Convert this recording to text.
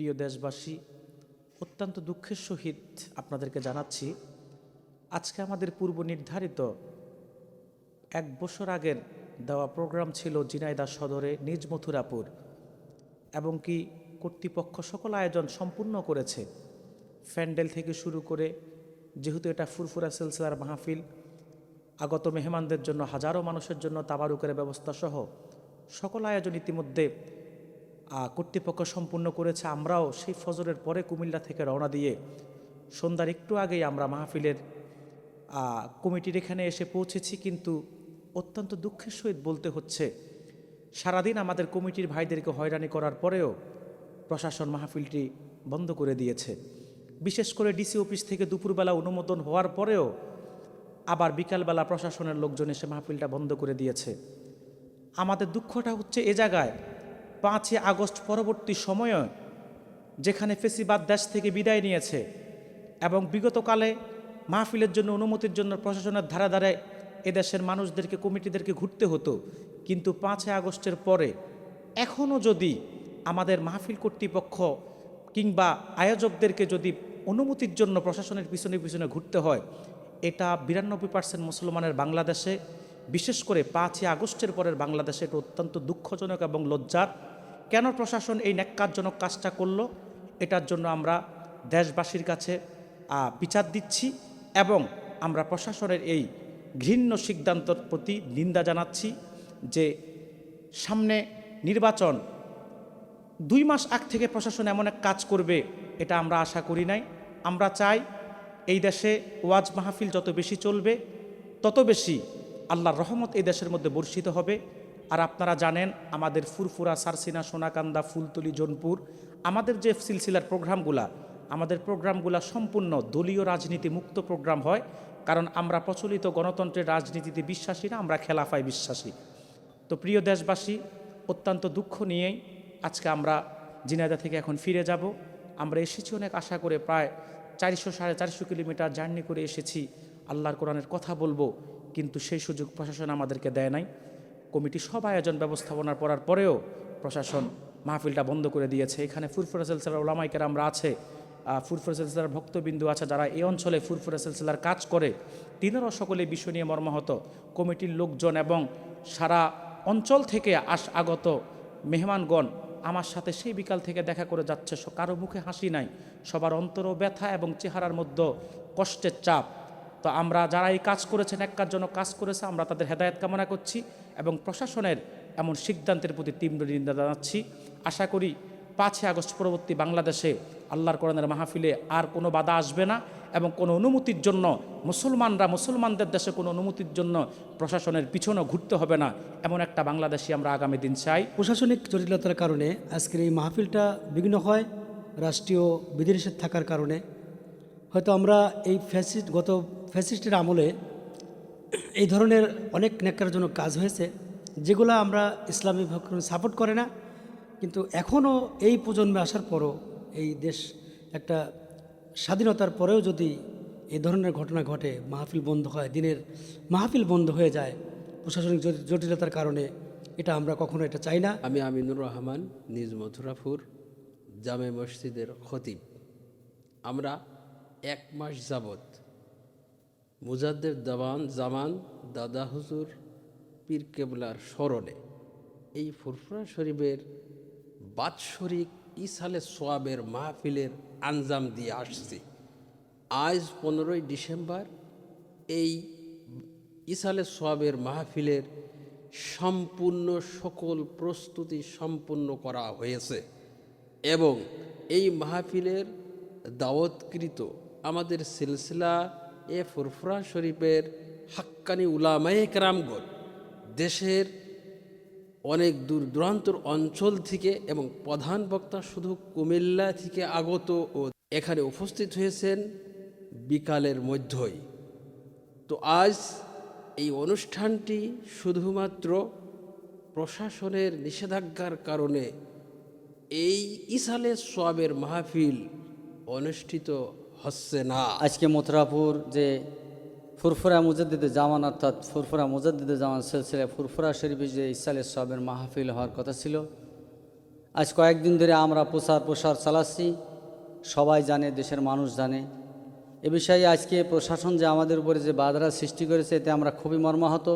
প্রিয় দেশবাসী, অত্যন্ত দুঃখের সহিত আপনাদেরকে জানাচ্ছি, আজকে আমাদের পূর্ব নির্ধারিত এক বছর আগের দেওয়া প্রোগ্রাম ছিল জিনাইদা সদরে নিজ মথুরাপুর, এবং কি কর্তৃপক্ষ সকল আয়োজন সম্পূর্ণ করেছে। ফ্যান্ডেল থেকে শুরু করে, যেহেতু এটা ফুরফুরা সিলসিলার মাহফিল, আগত মেহমানদের জন্য হাজারো মানুষের জন্য তাবারুকের ব্যবস্থা সহ সকল আয়োজন ইতিমধ্যে কর্তৃপক্ষ সম্পূর্ণ করেছে। আমরাও সেই ফজরের পরে কুমিল্লা থেকে রওনা দিয়ে সন্ধ্যার একটু আগেই আমরা মাহফিলের কমিটির এখানে এসে পৌঁছেছি। কিন্তু অত্যন্ত দুঃখের সহিত বলতে হচ্ছে, সারাদিন আমাদের কমিটির ভাইদেরকে হয়রানি করার পরেও প্রশাসন মাহফিলটি বন্ধ করে দিয়েছে। বিশেষ করে ডিসি অফিস থেকে দুপুরবেলা অনুমোদন হওয়ার পরেও আবার বিকালবেলা প্রশাসনের লোকজন এসে মাহফিলটা বন্ধ করে দিয়েছে। আমাদের দুঃখটা হচ্ছে এ জায়গায় পাঁচই আগস্ট পরবর্তী সময়ে যেখানে ফেসিবাদ দেশ থেকে বিদায় নিয়েছে এবং বিগতকালে মাহফিলের জন্য অনুমতির জন্য প্রশাসনের ধারা ধারে এদেশের মানুষদেরকে, কমিটিদেরকে ঘুরতে হতো। কিন্তু পাঁচই আগস্টের পরে এখনও যদি আমাদের মাহফিল কর্তৃপক্ষ কিংবা আয়োজকদেরকে যদি অনুমতির জন্য প্রশাসনের পিছনে পিছনে ঘুরতে হয়, এটা বিরানব্বই পার্সেন্ট মুসলমানের বাংলাদেশে বিশেষ করে পাঁচই আগস্টের পরের বাংলাদেশে এটা অত্যন্ত দুঃখজনক এবং লজ্জার। কেন প্রশাসন এই ন্যাক্কারজনক কাজটা করল? এটার জন্য আমরা দেশবাসীর কাছে বিচার দিচ্ছি এবং আমরা প্রশাসনের এই ঘৃণ্য সিদ্ধান্তর প্রতি নিন্দা জানাচ্ছি যে সামনে নির্বাচন দুই মাস আগ থেকে প্রশাসন এমন এক কাজ করবে, এটা আমরা আশা করি নাই। আমরা চাই এই দেশে ওয়াজ মাহফিল যত বেশি চলবে, তত বেশি আল্লাহর রহমত এই দেশের মধ্যে বর্ষিত হবে। আর আপনারা জানেন, আমাদের ফুরফুরা, সারসিনা, সোনাকান্দা, ফুলতলি, জোনপুর, আমাদের যে সিলসিলার প্রোগ্রামগুলা, আমাদের প্রোগ্রামগুলা সম্পূর্ণ দলীয় রাজনীতি মুক্ত প্রোগ্রাম হয়। কারণ আমরা প্রচলিত গণতন্ত্রের রাজনীতিতে বিশ্বাসী না, আমরা খেলাফায় বিশ্বাসী। তো প্রিয় দেশবাসী, অত্যন্ত দুঃখ নিয়েই আজকে আমরা জিনাইদা থেকে এখন ফিরে যাব। আমরা এসেছি অনেক আশা করে, প্রায় চারশো সাড়ে চারশো কিলোমিটার জার্নি করে এসেছি। আল্লাহর কোরআনের কথা বলব। কিন্তু সেই সুযোগ প্রশাসন আমাদেরকে দেয় নাই। কমিটি সব আয়োজন ব্যবস্থাপনার করার পরেও প্রশাসন মাহফিলটা বন্ধ করে দিয়েছে। এখানে ফুরফুরা সেলসেলার ওলামাইকের আমরা আছে ফুরফুরা সেলসেলার ভক্তবিন্দু আছে যারা এই অঞ্চলে ফুরফুরা সেলসেলার কাজ করে। তিনারাও সকলে বিষয় নিয়ে মর্মাহত। কমিটির লোকজন এবং সারা অঞ্চল থেকে আস আগত মেহমানগণ আমার সাথে সেই বিকাল থেকে দেখা করে যাচ্ছে। কারও মুখে হাসি নাই। সবার অন্তরও ব্যথা এবং চেহারার মধ্যে কষ্টের চাপ। তো আমরা যারা এই কাজ করেছেন, এককার জন্য কাজ করেছে, আমরা তাদের হেদায়েত কামনা করছি এবং প্রশাসনের এমন সিদ্ধান্তের প্রতি তীব্র নিন্দা জানাচ্ছি। আশা করি পাঁচই আগস্ট পরবর্তী বাংলাদেশে আল্লাহর কোরআনের মাহফিলে আর কোনো বাধা আসবে না এবং কোনো অনুমতির জন্য মুসলমানরা, মুসলমানদের দেশে কোনো অনুমতির জন্য প্রশাসনের পিছনে ঘুরতে হবে না, এমন একটা বাংলাদেশি আমরা আগামী দিন চাই। প্রশাসনিক জটিলতার কারণে আজকের এই মাহফিলটা বিঘ্ন হয়, রাষ্ট্রীয় বিধিনিষেধ থাকার কারণে। হয়তো আমরা এই ফ্যাসিস্ট, গত ফ্যাসিস্টের আমলে এই ধরনের অনেক ন্যাক্কারজনক কাজ হয়েছে, যেগুলো আমরা ইসলামী ভক্ত সাপোর্ট করে না। কিন্তু এখনও এই প্রজন্মে আসার পরও এই দেশ একটা স্বাধীনতার পরেও যদি এই ধরনের ঘটনা ঘটে, মাহফিল বন্ধ হয়, দিনের মাহফিল বন্ধ হয়ে যায়, প্রশাসনিক জটিলতার কারণে এটা আমরা কখনো এটা চাই না। আমি আমিনুর রহমান, নিজ মথুরাপুর, জামে মসজিদের খতিব। আমরা এক মাস যাবৎ। মুজাদ্দের দাবান জামান, দাদা হুজুর, পীর কেবলার স্মরণে এই ফুরফুরা শরীফের বাৎসরিক ইসালে সোয়াবের মাহফিলের আঞ্জাম দিয়ে আসছি। আজ পনেরোই ডিসেম্বর এই ইসালে সোয়াবের মাহফিলের সম্পূর্ণ সকল প্রস্তুতি সম্পূর্ণ করা হয়েছে এবং এই মাহফিলের দাওয়াতকৃত আমাদের সিলসিলা এ ফুরফুরা শরীফের হাক্কানি উলামায়ে কেরামগণ দেশের অনেক দূর দূরান্তর অঞ্চল থেকে এবং প্রধান বক্তা শুধু কুমিল্লা থেকে আগত ও এখানে উপস্থিত হয়েছেন বিকালের মধ্যই। তো আজ এই অনুষ্ঠানটি শুধুমাত্র প্রশাসনের নিষেধাজ্ঞার কারণে এই ইসালে সোয়াবের মাহফিল অনুষ্ঠিত হচ্ছে না আজকে মথুরাপুর যে ফুরফুরা মুজাদ্দিদে জামান, অর্থাৎ ফুরফুরা মুজাদ্দিদে জামান সিলসিলা ফুরফুরা শরীফে যে ইসালে সবের মাহফিল হওয়ার কথা ছিল। আজ কয়েকদিন ধরে আমরা প্রচার প্রসার চালাচ্ছি, সবাই জানে, দেশের মানুষ জানে। এ বিষয়ে আজকে প্রশাসন যে আমাদের উপরে যে বাধারা সৃষ্টি করেছে, এতে আমরা খুবই মর্মাহত।